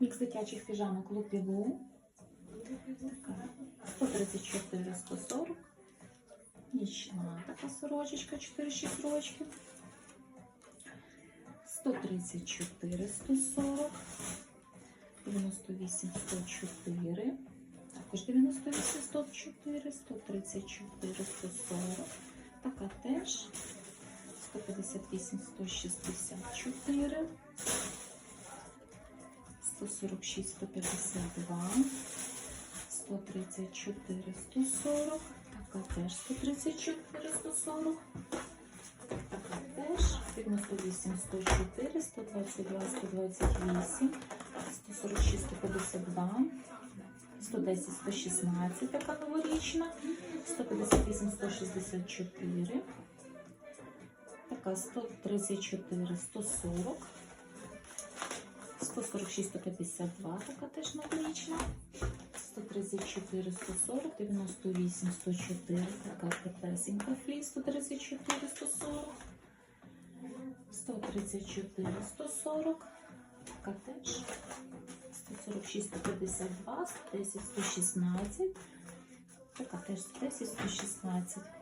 Мікс дитячих піжамок Лупіву. Така 134, 140. Нічна така сорочечка, 4-6 рочків. 134, 140. 98, 104. Також 98, 104, 134, 140. Така теж. 158, 164. 146, 152, 134, 140, така теж 134, 140, така теж. 98, 104, 122, 128, 146, 152, 110, 116, така новорічна, 158, 164, така 134, 140, 146, 152, така теж новорічна. 134, 140, 98, 104, така теплесенька флі, 134, 140, 134, 140, така теж. 146, 152, 110, 116, така теж 110, 116.